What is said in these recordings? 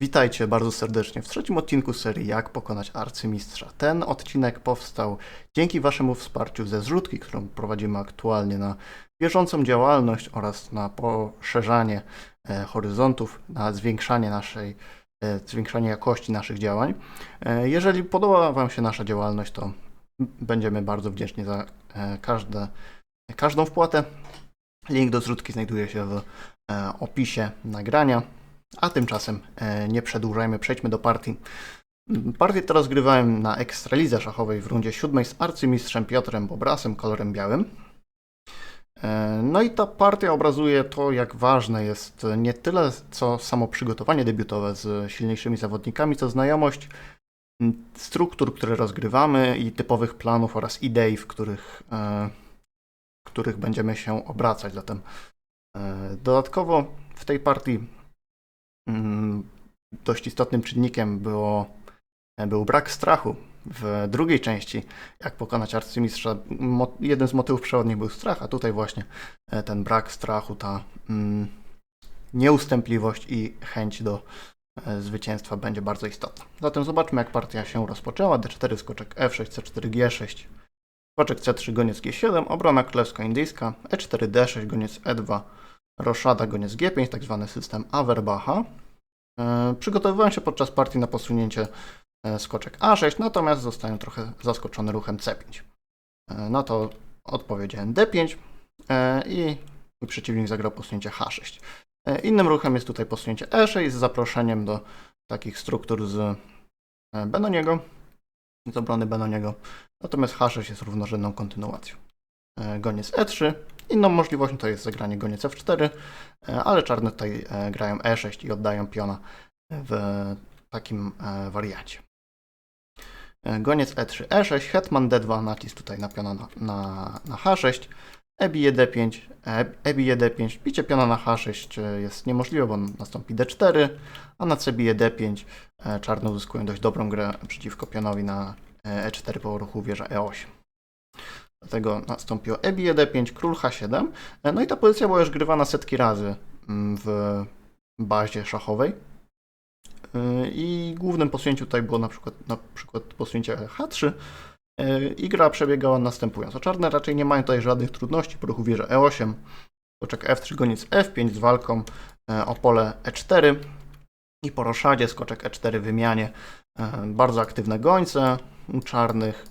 Witajcie bardzo serdecznie w trzecim odcinku serii Jak pokonać arcymistrza. Ten odcinek powstał dzięki Waszemu wsparciu ze zrzutki, którą prowadzimy aktualnie na bieżącą działalność oraz na poszerzanie e, horyzontów, na zwiększanie naszej, e, zwiększanie jakości naszych działań. E, jeżeli podoba Wam się nasza działalność, to będziemy bardzo wdzięczni za e, każde, każdą wpłatę. Link do zrzutki znajduje się w e, opisie nagrania. A tymczasem e, nie przedłużajmy, przejdźmy do partii. Partię to rozgrywałem na Ekstralidze szachowej w rundzie siódmej z arcymistrzem Piotrem Bobrasem, kolorem białym. E, No i ta partia obrazuje to, jak ważne jest nie tyle co samo przygotowanie debiutowe z silniejszymi zawodnikami, co znajomość struktur, które rozgrywamy i typowych planów oraz idei, w których, e, w których będziemy się obracać. Zatem dodatkowo w tej partii dość istotnym czynnikiem było, był brak strachu. W drugiej części, jak pokonać arcymistrza, jeden z motywów przewodnich był strach, a tutaj właśnie e, ten brak strachu, ta mm, nieustępliwość i chęć do e, zwycięstwa będzie bardzo istotna. Zatem zobaczmy, jak partia się rozpoczęła. D4, skoczek F6, C4, G6, skoczek C3, goniec G7, obrona królewsko-indyjska, E4, D6, goniec E2, roszada, goniec G5, tak zwany system Averbacha. E, Przygotowywałem się podczas partii na posunięcie e, skoczek A6, natomiast zostałem trochę zaskoczony ruchem C5. E, Na to odpowiedziałem D5 e, i mój przeciwnik zagrał posunięcie H6. E, Innym ruchem jest tutaj posunięcie E6 z zaproszeniem do takich struktur z Benoniego, z obrony Benoniego. Natomiast H6 jest równorzędną kontynuacją. Goniec E3. Inną możliwością to jest zagranie goniec F4, e, ale czarne tutaj e, grają E6 i oddają piona w takim e, wariancie. E, Goniec E3, E6, hetman D2, nacisk tutaj na piona na, na, na H6, e bije D5, e, bije D5, bicie piona na H6 e, jest niemożliwe, bo nastąpi D4, a na C bije D5 e, czarne uzyskują dość dobrą grę przeciwko pionowi na e, E4 po ruchu wieża E8. Dlatego nastąpiło e bije D5, król H7. E, No i ta pozycja była już grywana setki razy mm, w bazie szachowej. Yy, I głównym posunięciu tutaj było na przykład, na przykład posunięcie H3 yy, i gra przebiegała następująco. Czarne raczej nie mają tutaj żadnych trudności po ruchu wieża E8, skoczek F3, goniec F5 z walką o pole E4 i po roszadzie skoczek E4 wymianie. Bardzo aktywne gońce czarnych,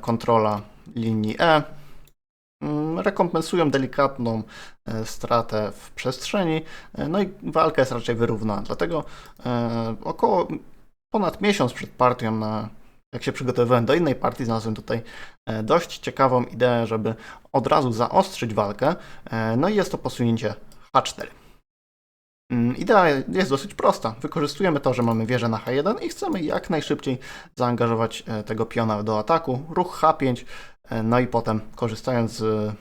kontrola linii E. Mm, Rekompensują delikatną e, stratę w przestrzeni, e, no i walka jest raczej wyrównana. Dlatego e, około ponad miesiąc przed partią, na, jak się przygotowywałem do innej partii, znalazłem tutaj dość ciekawą ideę, żeby od razu zaostrzyć walkę. No i jest to posunięcie H4. Mm, Idea jest dosyć prosta. Wykorzystujemy to, że mamy wieżę na H1 i chcemy jak najszybciej zaangażować e, tego piona do ataku. Ruch H5, e, no i potem korzystając z,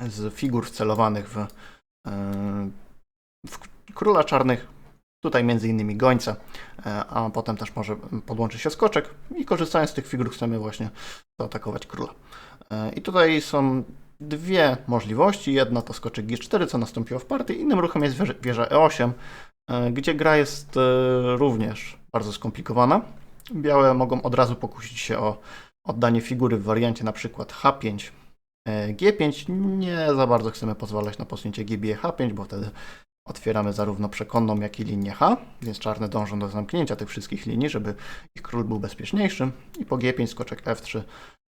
z figur wcelowanych w, e, w króla czarnych, tutaj między innymi gońca, e, a potem też może podłączy się skoczek i korzystając z tych figur chcemy właśnie zaatakować króla. I tutaj są dwie możliwości. Jedna to skoczek G4, co nastąpiło w partii. Innym ruchem jest wieża, wieża E8, e, gdzie gra jest e, również bardzo skomplikowana. Białe mogą od razu pokusić się o oddanie figury w wariancie na przykład H5, e, G5. Nie za bardzo chcemy pozwalać na posunięcie G bije H5, bo wtedy otwieramy zarówno przekonną, jak i linię H, więc czarne dążą do zamknięcia tych wszystkich linii, żeby ich król był bezpieczniejszy. I po G5 skoczek F3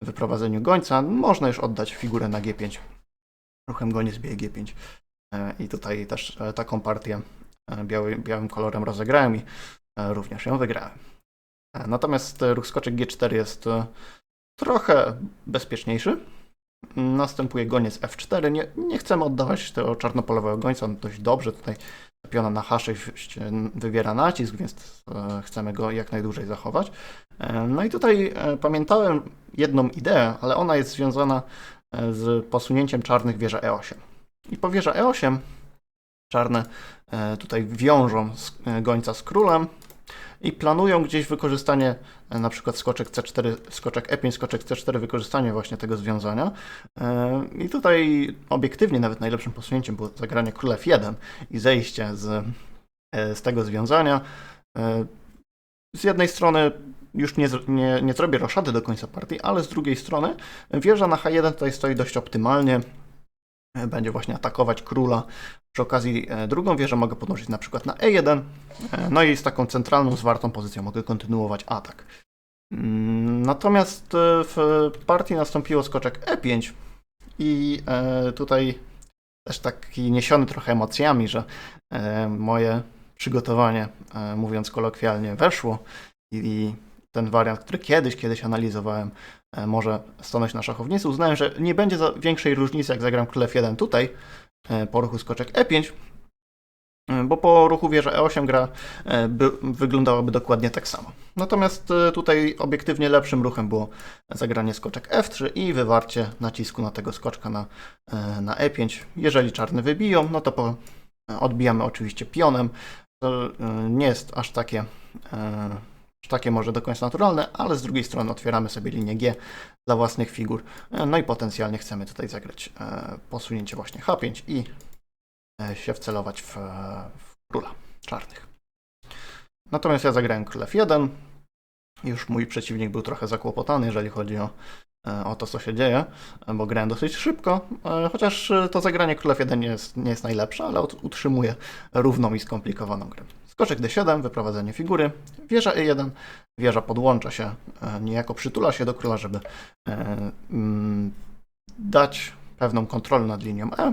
w wyprowadzeniu gońca można już oddać figurę na G5. Ruchem goniec bije G5. E, I tutaj też e, taką partię e, biały, białym kolorem rozegrałem i również ją wygrałem. Natomiast ruch skoczek G4 jest trochę bezpieczniejszy. Następuje goniec F4. Nie, nie chcemy oddawać tego czarnopolowego gońca. On dość dobrze tutaj piona na H6 wywiera nacisk, więc e, chcemy go jak najdłużej zachować. E, No i tutaj e, pamiętałem jedną ideę, ale ona jest związana z posunięciem czarnych wieża E8. I po wieża E8 czarne tutaj wiążą gońca z królem i planują gdzieś wykorzystanie e, na przykład skoczek C4, skoczek E5, skoczek C4, wykorzystanie właśnie tego związania. E, I tutaj obiektywnie nawet najlepszym posunięciem było zagranie król F1 i zejście z e, z tego związania. Z jednej strony już nie, nie, nie zrobię roszady do końca partii, ale z drugiej strony wieża na H1 tutaj stoi dość optymalnie. Będzie właśnie atakować króla. Przy okazji e, drugą wieżę mogę podnosić na przykład na E1. e, No i z taką centralną, zwartą pozycją mogę kontynuować atak. Mm, Natomiast e, w partii nastąpiło skoczek E5 i tutaj też taki niesiony trochę emocjami, że moje przygotowanie, mówiąc kolokwialnie, weszło i ten wariant, który kiedyś, kiedyś analizowałem, e, może stanąć na szachownicy. Uznałem, że nie będzie większej różnicy, jak zagram królew 1 tutaj, e, po ruchu skoczek E5, e, bo po ruchu wieża E8 gra by, wyglądałaby dokładnie tak samo. Natomiast tutaj obiektywnie lepszym ruchem było zagranie skoczek F3 i wywarcie nacisku na tego skoczka na, na E5. Jeżeli czarne wybiją, no to po, odbijamy oczywiście pionem. To nie jest aż takie, takie może do końca naturalne, ale z drugiej strony otwieramy sobie linię G dla własnych figur. E, No i potencjalnie chcemy tutaj zagrać e, posunięcie właśnie H5 i e, się wcelować w, w króla czarnych. Natomiast ja zagrałem królew 1. Już mój przeciwnik był trochę zakłopotany, jeżeli chodzi o, o to, co się dzieje, bo grałem dosyć szybko, chociaż to zagranie królew 1 nie jest, nie jest najlepsze, ale ut- utrzymuje równą i skomplikowaną grę. Skoczek D7, wyprowadzenie figury, wieża E1, wieża podłącza się, e, niejako przytula się do króla, żeby e, mm, dać pewną kontrolę nad linią E.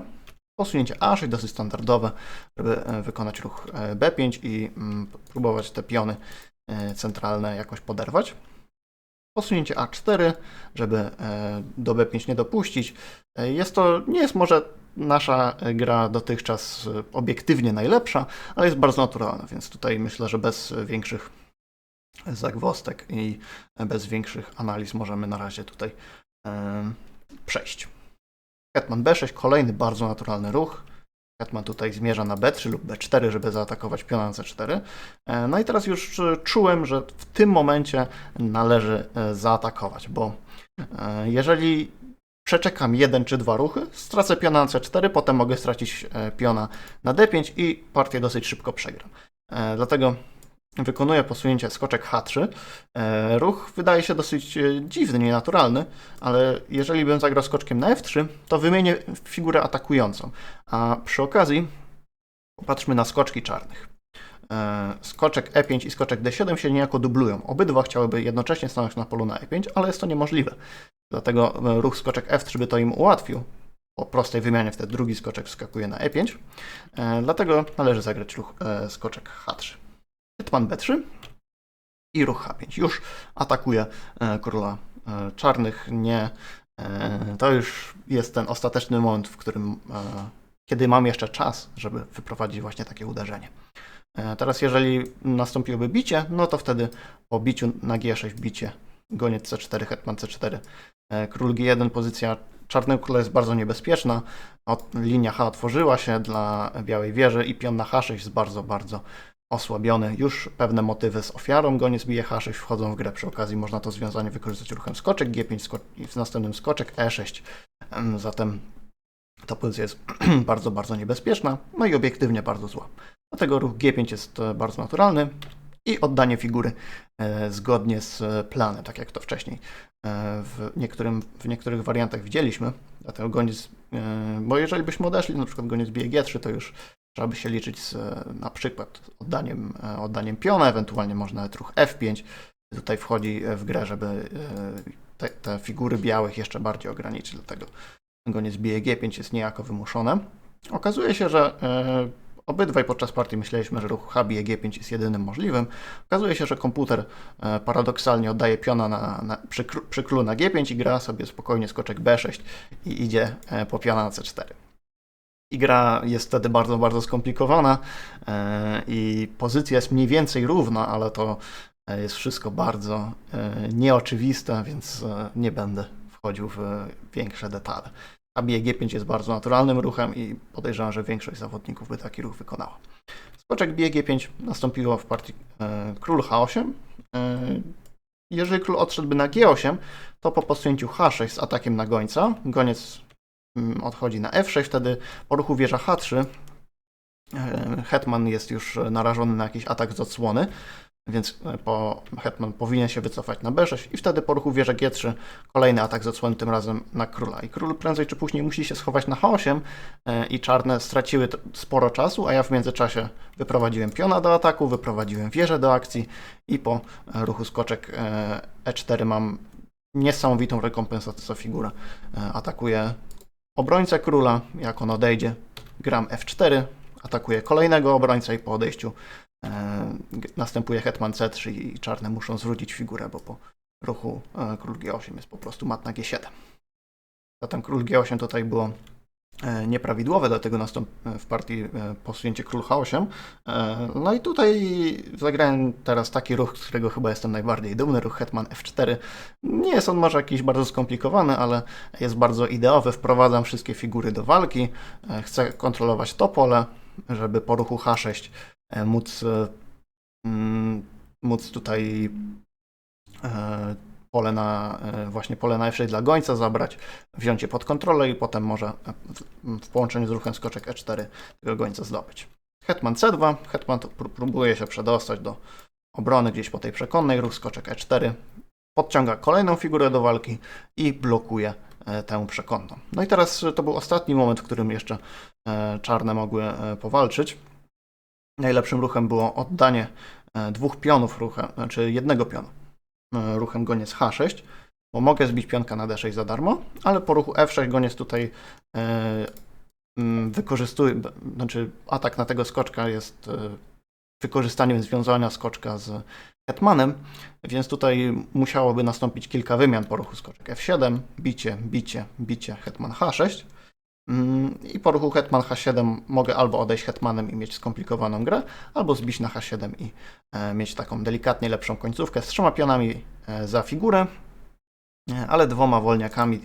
Posunięcie A6 dosyć standardowe, żeby e, wykonać ruch e, B5 i mm, próbować te piony centralne jakoś poderwać. Posunięcie A4, żeby do B5 nie dopuścić. Jest to, nie jest może nasza gra dotychczas obiektywnie najlepsza, ale jest bardzo naturalna, więc tutaj myślę, że bez większych zagwostek i bez większych analiz możemy na razie tutaj e, przejść. Hetman B6, kolejny bardzo naturalny ruch. Hetman tutaj zmierza na B3 lub B4, żeby zaatakować piona na C4. E, No i teraz już e, czułem, że w tym momencie należy e, zaatakować, bo jeżeli przeczekam jeden czy dwa ruchy, stracę piona na C4, potem mogę stracić e, piona na D5 i partię dosyć szybko przegram. E, Dlatego wykonuję posunięcie skoczek H3. E, Ruch wydaje się dosyć dziwny, nienaturalny, ale jeżeli bym zagrał skoczkiem na F3, to wymienię figurę atakującą. A przy okazji popatrzmy na skoczki czarnych. E, Skoczek E5 i skoczek D7 się niejako dublują. Obydwa chciałyby jednocześnie stanąć na polu na E5, ale jest to niemożliwe. Dlatego e, ruch skoczek F3 by to im ułatwił. Po prostej wymianie wtedy drugi skoczek wskakuje na E5. E, Dlatego należy zagrać ruch skoczek H3. Hetman B3 i ruch H5. Już atakuje króla czarnych. Nie, to już jest ten ostateczny moment, w którym kiedy mam jeszcze czas, żeby wyprowadzić właśnie takie uderzenie. E, Teraz jeżeli nastąpiłoby bicie, no to wtedy po biciu na G6 bicie, goniec C4, hetman C4, e, król G1, pozycja czarnego króla jest bardzo niebezpieczna. Linia H otworzyła się dla białej wieży i pion na H6 jest bardzo, bardzo osłabiony. Już pewne motywy z ofiarą goniec bije H6 wchodzą w grę. Przy okazji można to związanie wykorzystać ruchem skoczek G5 sko- i w następnym skoczek E6. Em, Zatem ta pozycja jest bardzo, bardzo niebezpieczna, no i obiektywnie bardzo zła. Dlatego ruch G5 jest e, bardzo naturalny i oddanie figury e, zgodnie z e, planem, tak jak to wcześniej w, niektórym, w niektórych wariantach widzieliśmy. Dlatego goniec, bo jeżeli byśmy odeszli, na przykład goniec bije G3, to już trzeba by się liczyć z na przykład oddaniem, oddaniem piona, ewentualnie można nawet ruch F5. Tutaj wchodzi w grę, żeby te, te figury białych jeszcze bardziej ograniczyć, dlatego goniec bije G5 jest niejako wymuszone. Okazuje się, że obydwaj podczas partii myśleliśmy, że ruch H bije G5 jest jedynym możliwym. Okazuje się, że komputer e, paradoksalnie oddaje piona na, na, przy, przy królu na G5 i gra sobie spokojnie skoczek B6 i idzie e, po piona na C4. I gra jest wtedy bardzo, bardzo skomplikowana e, i pozycja jest mniej więcej równa, ale to jest wszystko bardzo nieoczywiste, więc nie będę wchodził w większe detale. A bije G5 jest bardzo naturalnym ruchem i podejrzewam, że większość zawodników by taki ruch wykonała. Skoczek bije G5 nastąpiło w partii e, król H8. E, jeżeli król odszedłby na G8, to po posunięciu H6 z atakiem na gońca, goniec mm, odchodzi na F6, wtedy po ruchu wieża H3 e, hetman jest już narażony na jakiś atak z odsłony, więc e, po, hetman powinien się wycofać na B6 i wtedy po ruchu wieża G3 kolejny atak z odsłony, tym razem na króla. I król prędzej czy później musi się schować na H8 e, i czarne straciły sporo czasu, a ja w międzyczasie wyprowadziłem piona do ataku, wyprowadziłem wieżę do akcji i po e, ruchu skoczek e, E4 mam niesamowitą rekompensatę, co figura e, atakuje obrońcę króla, jak on odejdzie, gram F4, atakuje kolejnego obrońcę i po odejściu następuje hetman C3 i czarne muszą zwrócić figurę, bo po ruchu e, król G8 jest po prostu mat na G7. Zatem król G8 tutaj było e, nieprawidłowe, dlatego nastąp w partii e, posunięcie król H8. E, No i tutaj zagrałem teraz taki ruch, z którego chyba jestem najbardziej dumny, ruch hetman F4. Nie jest on może jakiś bardzo skomplikowany, ale jest bardzo ideowy. Wprowadzam wszystkie figury do walki. E, Chcę kontrolować to pole, żeby po ruchu H6 e, móc, e, mm, móc tutaj e, pole na, e, właśnie pole na F6 dla gońca zabrać, wziąć je pod kontrolę i potem może e, w, połączeniu z ruchem skoczek E4 tego gońca zdobyć. Hetman C2, hetman próbuje się przedostać do obrony gdzieś po tej przekonnej, ruch skoczek E4, podciąga kolejną figurę do walki i blokuje e, tę przekonną. No i teraz e, to był ostatni moment, w którym jeszcze e, czarne mogły e, powalczyć. Najlepszym ruchem było oddanie e, dwóch pionów ruchem, znaczy jednego pionu e, ruchem goniec H6, bo mogę zbić pionka na D6 za darmo, ale po ruchu F6 goniec tutaj e, mm, wykorzystuje, znaczy atak na tego skoczka jest wykorzystaniem związania skoczka z hetmanem, więc tutaj musiałoby nastąpić kilka wymian po ruchu skoczek F7, bicie, bicie, bicie, hetman H6 Mm, i po ruchu hetman H7 mogę albo odejść hetmanem i mieć skomplikowaną grę, albo zbić na H7 i e, mieć taką delikatnie lepszą końcówkę z trzema pionami e, za figurę, e, ale dwoma wolniakami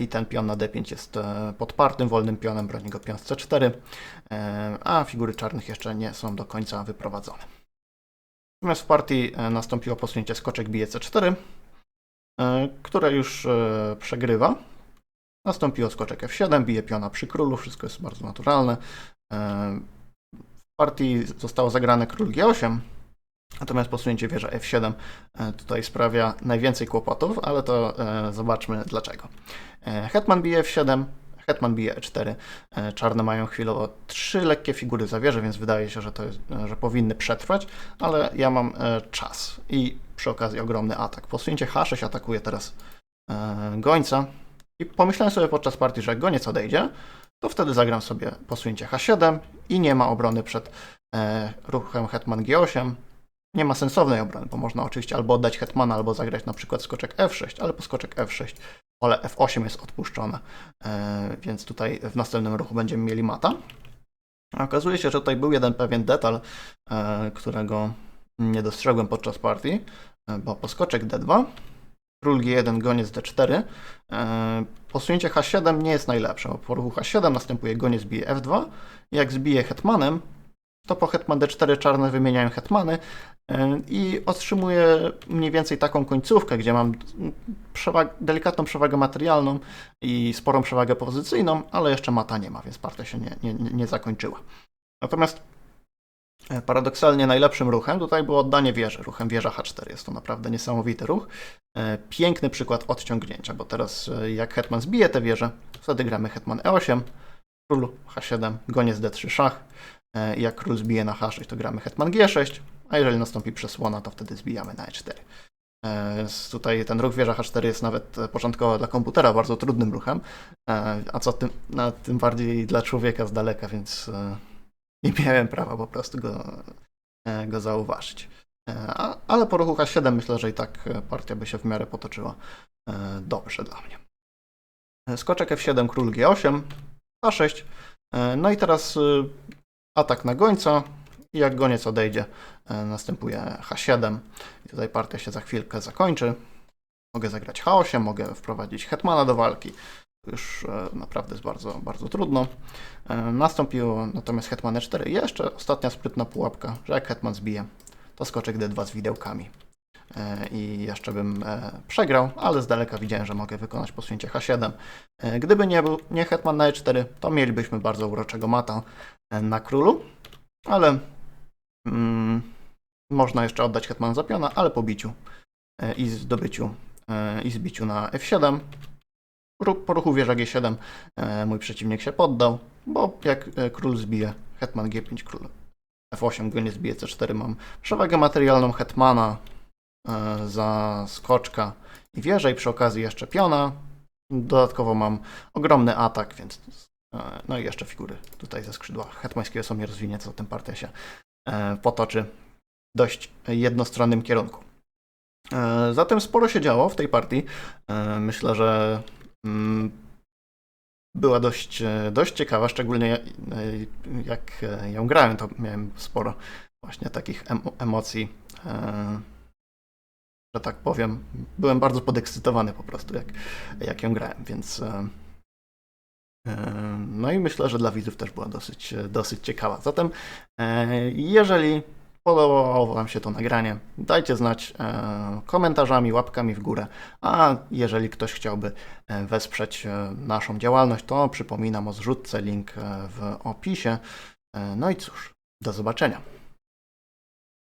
i ten pion na D5 jest podpartym wolnym pionem, broni go pion z C4, e, a figury czarnych jeszcze nie są do końca wyprowadzone. Natomiast w partii nastąpiło posunięcie skoczek bije C4, e, które już przegrywa. Nastąpiło skoczek F7, bije piona przy królu, wszystko jest bardzo naturalne. E, W partii zostało zagrane król G8, natomiast posunięcie wieża F7 e, tutaj sprawia najwięcej kłopotów, ale to e, zobaczmy dlaczego. Hetman bije F7, Hetman bije E4. E, Czarne mają chwilowo trzy lekkie figury za wieżę, więc wydaje się, że, to jest, że powinny przetrwać, ale ja mam czas i przy okazji ogromny atak. Posunięcie H6 atakuje teraz gońca i pomyślałem sobie podczas partii, że jak goniec odejdzie, to wtedy zagram sobie posunięcie H7 i nie ma obrony przed e, ruchem hetman G8. Nie ma sensownej obrony, bo można oczywiście albo oddać hetmana, albo zagrać na przykład skoczek F6, ale po skoczek F6 pole F8 jest odpuszczone, e, więc tutaj w następnym ruchu będziemy mieli mata. A okazuje się, że tutaj był jeden pewien detal, e, którego nie dostrzegłem podczas partii, e, bo po skoczek D2, król G1, goniec D4, e, posunięcie H7 nie jest najlepsze, po ruchu H7 następuje goniec bije F2, jak zbije hetmanem, to po hetman D4 czarne wymieniają hetmany e, i otrzymuję mniej więcej taką końcówkę, gdzie mam przewag- delikatną przewagę materialną i sporą przewagę pozycyjną, ale jeszcze mata nie ma, więc partia się nie, nie, nie zakończyła. Natomiast paradoksalnie najlepszym ruchem tutaj było oddanie wieży, ruchem wieża H4. Jest to naprawdę niesamowity ruch. E, Piękny przykład odciągnięcia, bo teraz e, jak hetman zbije tę wieżę, wtedy gramy hetman E8, król H7, goniec D3 szach. E, Jak król zbije na H6, to gramy hetman G6, a jeżeli nastąpi przesłona, to wtedy zbijamy na E4. E, Więc tutaj ten ruch wieża H4 jest nawet początkowo dla komputera bardzo trudnym ruchem, a co tym, no, tym bardziej dla człowieka z daleka, więc nie miałem prawa po prostu go, e, go zauważyć. E, Ale po ruchu H7 myślę, że i tak e, partia by się w miarę potoczyła dobrze dla mnie. Skoczek F7, król G8, H6. E, No i teraz atak na gońca jak goniec odejdzie, następuje H7. I tutaj partia się za chwilkę zakończy. Mogę zagrać H8, mogę wprowadzić hetmana do walki. Już e, naprawdę jest bardzo, bardzo trudno. E, Nastąpiło natomiast hetman E4 i jeszcze ostatnia sprytna pułapka, że jak hetman zbije, to skoczek D2 z widełkami. E, I jeszcze bym przegrał, ale z daleka widziałem, że mogę wykonać posunięcie H7. E, Gdyby nie był nie hetman na E4, to mielibyśmy bardzo uroczego mata. na królu, ale mm, można jeszcze oddać hetmana za piona, ale po biciu i zdobyciu i zbiciu na f7 Ru- po ruchu wieża g7 e, mój przeciwnik się poddał, bo jak e, król zbije hetman g5, król f8 go nie zbije c4, mam przewagę materialną hetmana e, za skoczka i wieżę i przy okazji jeszcze piona. Dodatkowo mam ogromny atak, więc no i jeszcze figury tutaj ze skrzydła hetmańskiego są nierozwinięte, zatem partia się potoczy w dość jednostronnym kierunku. Zatem sporo się działo w tej partii. Myślę, że była dość, e, dość ciekawa, szczególnie e, jak e, ją grałem, to miałem sporo właśnie takich emo- emocji, że tak powiem. Byłem bardzo podekscytowany po prostu, jak, jak ją grałem, więc no i myślę, że dla widzów też była dosyć, dosyć ciekawa. Zatem jeżeli podobało Wam się to nagranie, dajcie znać e, komentarzami, łapkami w górę, a jeżeli ktoś chciałby e, wesprzeć e, naszą działalność, to przypominam o zrzutce, link w opisie. No i cóż, do zobaczenia.